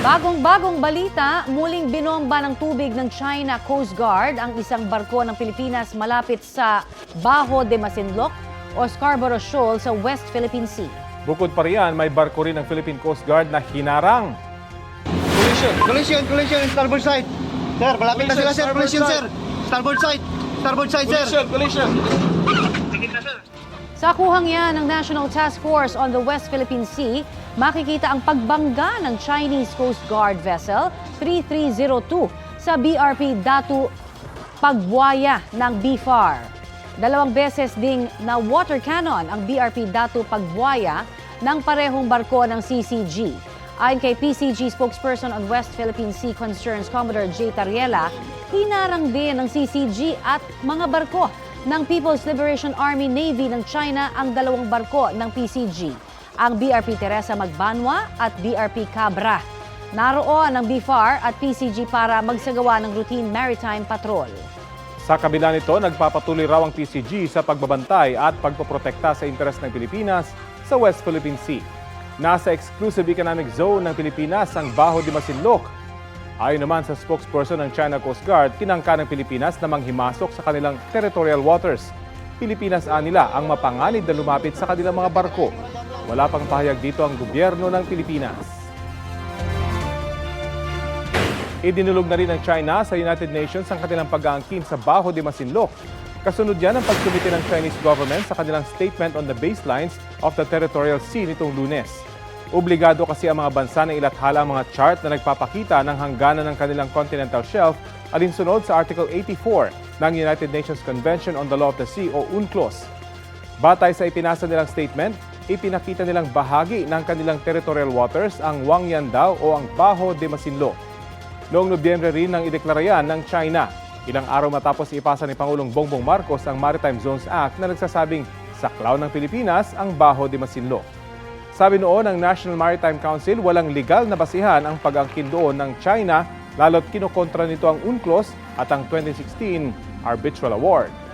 Bagong-bagong balita, muling binomba ng tubig ng China Coast Guard ang isang barko ng Pilipinas malapit sa Bajo de Masinloc o Scarborough Shoal sa West Philippine Sea. Bukod pa riyan, may barko rin ng Philippine Coast Guard na hinarang. Collision, collision, collision, starboard side. Sir, malapit na sila, sir. Collision, sir. Starboard side. Starboard side, sir. collision. Sa kuhang yan ng National Task Force on the West Philippine Sea, makikita ang pagbangga ng Chinese Coast Guard vessel 3302 sa BRP Datu Pagbuaya ng BFAR. Dalawang beses ding na water cannon ang BRP Datu Pagbuaya ng parehong barko ng CCG. Ayon kay PCG spokesperson on West Philippine Sea Concerns Commodore J. Tariela, hinarang din ng CCG at mga barko ng People's Liberation Army Navy ng China ang dalawang barko ng PCG, ang BRP Teresa Magbanwa at BRP Cabra. Naroon ang BFAR at PCG para magsagawa ng routine maritime patrol. Sa kabila nito, nagpapatuloy raw ang PCG sa pagbabantay at pagpoprotekta sa interes ng Pilipinas sa West Philippine Sea. Nasa exclusive economic zone ng Pilipinas ang Bajo de Masinloc. Ayon naman sa spokesperson ng China Coast Guard, tinangka ng Pilipinas na manghimasok sa kanilang territorial waters. Pilipinas anila ang mapanganib na lumapit sa kanilang mga barko. Wala pang pahayag dito ang gobyerno ng Pilipinas. Idinulog na rin ng China sa United Nations ang kanilang pag-aangkin sa Bajo de Masinloc. Kasunod yan ang pagsumite ng Chinese government sa kanilang statement on the baselines of the territorial sea nitong lunes. Obligado kasi ang mga bansa na ilathala ang mga chart na nagpapakita ng hangganan ng kanilang continental shelf alinsunod sa Article 84 ng United Nations Convention on the Law of the Sea o UNCLOS. Batay sa ipinasa nilang statement, ipinakita nilang bahagi ng kanilang territorial waters ang Wangyan daw o ang Bajo de Masinloc. Noong Nobyembre rin nang ideklara yan ng China. Ilang araw matapos ipasa ni Pangulong Bongbong Marcos ang Maritime Zones Act na nagsasabing saklaw ng Pilipinas ang Bajo de Masinloc. Sabi noon ng National Maritime Council, walang legal na basihan ang pag-angkin doon ng China lalo't kinokontra nito ang UNCLOS at ang 2016 Arbitral Award.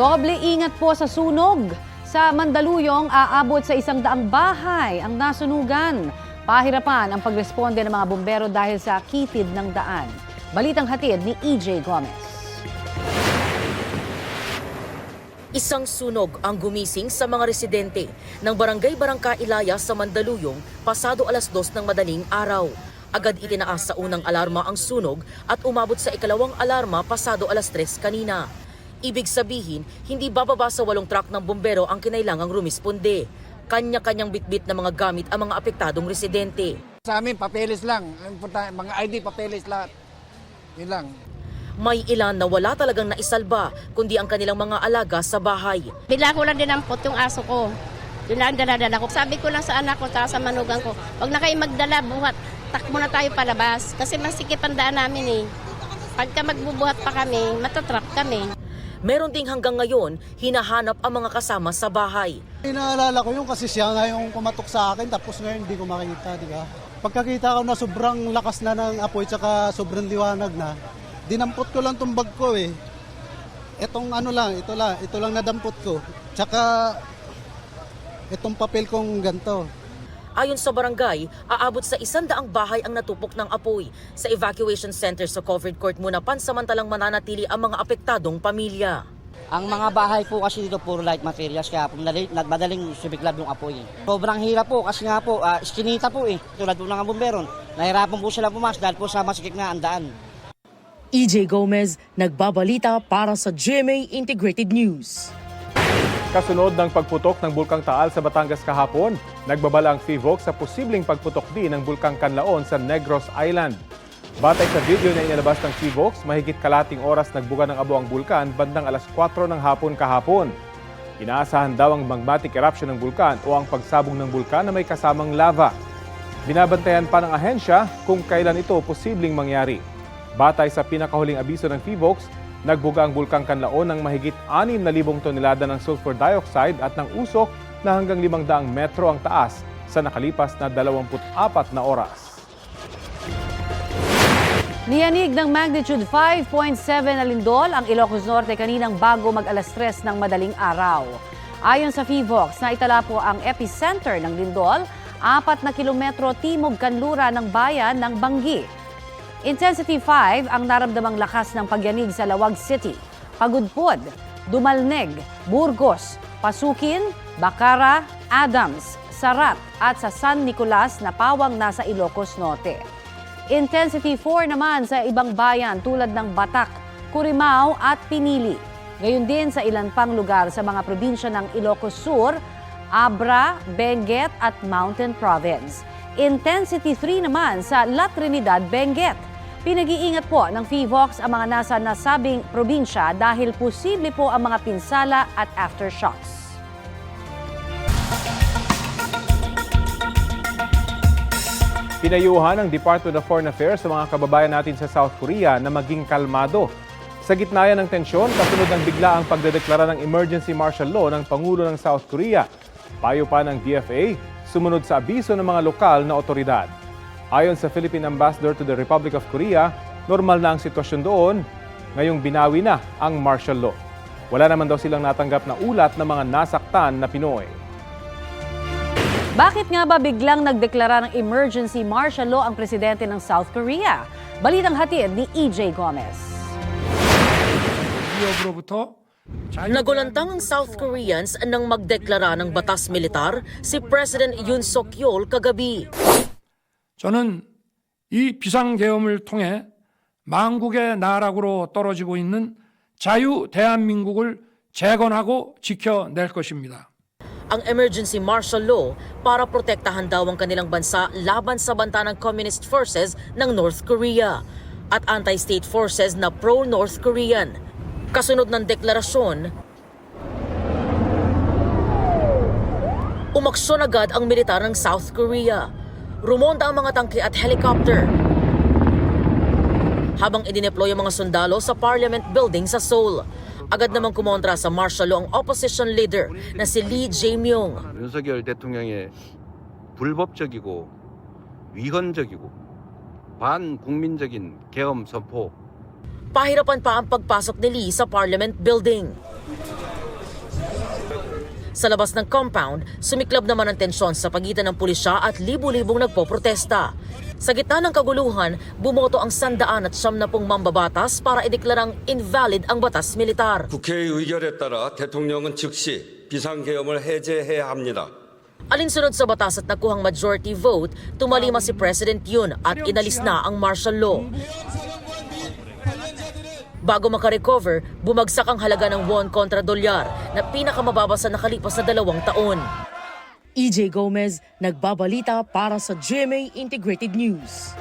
Doble ingat po sa sunog. Sa Mandaluyong, aabot sa isang daang bahay ang nasunugan. Pahirapan ang pagresponde ng mga bumbero dahil sa kitid ng daan. Balitang hatid ni EJ Gomez. Isang sunog ang gumising sa mga residente ng Barangay Barangka Ilaya sa Mandaluyong pasado alas dos ng madaling araw. Agad itinaas sa unang alarma ang sunog at umabot sa ikalawang alarma pasado alas tres kanina. Ibig sabihin, hindi bababa sa walong truck ng bumbero ang kinailangang rumisponde. Kanya-kanyang bitbit na mga gamit ang mga apektadong residente. Sa amin, papeles lang. Mga ID, papeles lahat. Yun lang. May ilan na wala talagang naisalba, kundi ang kanilang mga alaga sa bahay. Bila ko lang din ang pot yung aso ko. Yun lang ang daladala ko. Sabi ko lang sa anak ko, sa manugang ko, wag na kayo magdala, buhat. Takbo na tayo palabas. Kasi masikip ang daan namin eh. Pagka magbubuhat pa kami, matatrap kami. Meron ding hanggang ngayon, hinahanap ang mga kasama sa bahay. Inaalala ko yun kasi siya nga yung kumatok sa akin tapos ngayon hindi ko makita, di ba? Pagkakita ko na sobrang lakas na ng apoy tsaka sobrang liwanag na, dinampot ko lang tong bag ko eh. Etong ano lang, ito lang, ito lang nadampot ko. Tsaka itong papel kong ganto. Ayon sa barangay, aabot sa isandaang bahay ang natupok ng apoy. Sa evacuation center sa covered court muna pansamantalang mananatili ang mga apektadong pamilya. Ang mga bahay po kasi dito puro light materials kaya po madali, madaling sumiklab yung apoy. Sobrang hirap po kasi nga po, uh, iskinita po eh. Tulad po ng bumberon. Nahirapan po sila pumas dahil po sa masikip nga ang daan. EJ Gomez, nagbabalita para sa GMA Integrated News. Kasunod ng pagputok ng Bulkang Taal sa Batangas kahapon, nagbabala ang FIVOC sa posibleng pagputok din ng Bulkang Kanlaon sa Negros Island. Batay sa video na inilabas ng FIVOX, mahigit kalating oras nagbuga ng abo ang bulkan bandang alas 4 ng hapon kahapon. Inaasahan daw ang magmatic eruption ng bulkan o ang pagsabog ng bulkan na may kasamang lava. Binabantayan pa ng ahensya kung kailan ito posibleng mangyari. Batay sa pinakahuling abiso ng FIVOX, nagbuga ang Bulkang Kanlaon ng mahigit 6,000 tonelada ng sulfur dioxide at ng usok na hanggang 500 metro ang taas sa nakalipas na 24 na oras. Niyanig ng magnitude 5.7 na lindol ang Ilocos Norte kaninang bago mag alas 3 ng madaling araw. Ayon sa FIVOX, naitala po ang epicenter ng lindol apat na kilometro timog kanlura ng bayan ng Banggi. Intensity 5 ang naramdamang lakas ng pagyanig sa Lawag City, Pagudpod, Dumalneg, Burgos, Pasukin, Bacara, Adams, Sarat at sa San Nicolas na pawang nasa Ilocos Norte. Intensity 4 naman sa ibang bayan tulad ng Batak, Curimao at Pinili. Gayon din sa ilan pang lugar sa mga probinsya ng Ilocos Sur, Abra, Benguet at Mountain Province. Intensity 3 naman sa La Trinidad, Benguet. Pinag-iingat po ng FIVOX ang mga nasa nasabing probinsya dahil posible po ang mga pinsala at aftershocks. Pinayuhan ng Department of Foreign Affairs sa mga kababayan natin sa South Korea na maging kalmado. Sa gitna ng tensyon, kasunod ng bigla ang pagdedeklara ng emergency martial law ng Pangulo ng South Korea. Payo pa ng DFA, sumunod sa abiso ng mga lokal na otoridad. Ayon sa Philippine Ambassador to the Republic of Korea, normal na ang sitwasyon doon, ngayong binawi na ang martial law. Wala naman daw silang natanggap na ulat ng mga nasaktan na Pinoy. Bakit nga ba biglang nagdeklara ng emergency martial law ang presidente ng South Korea? Balitang hatid ni EJ Gomez. Nagulantang ang South Koreans nang magdeklara ng batas militar si President Yoon Suk-yeol kagabi. 저는 이 비상계엄을 통해 망국의 나락으로 떨어지고 있는 자유 대한민국을 재건하고 지켜낼 것입니다. ang emergency martial law para protektahan daw ang kanilang bansa laban sa banta ng communist forces ng North Korea at anti-state forces na pro-North Korean. Kasunod ng deklarasyon, umaksyon agad ang militar ng South Korea. Rumonda ang mga tangke at helicopter habang idineploy ang mga sundalo sa Parliament Building sa Seoul. Agad namang kumontra sa martial law ang opposition leader na si Lee Jae-myung. 윤석열 대통령의 불법적이고 위헌적이고 반국민적인 계엄 선포 Pahirapan pa ang pagpasok ni Lee sa Parliament Building. Sa labas ng compound, sumiklab naman ang tensyon sa pagitan ng pulisya at libu-libong nagpoprotesta. Sa gitna ng kaguluhan, bumoto ang sandaan at siyam na pong mambabatas para ideklarang invalid ang batas militar. 국회의 의결에 따라 대통령은 즉시 비상계엄을 해제해야 합니다. Alinsunod sa batas at nakuhang majority vote, tumalima si President Yoon at inalis na ang martial law. Bago makarecover, bumagsak ang halaga ng won kontra dolyar na pinakamababa sa nakalipas na dalawang taon. EJ Gomez, nagbabalita para sa GMA Integrated News.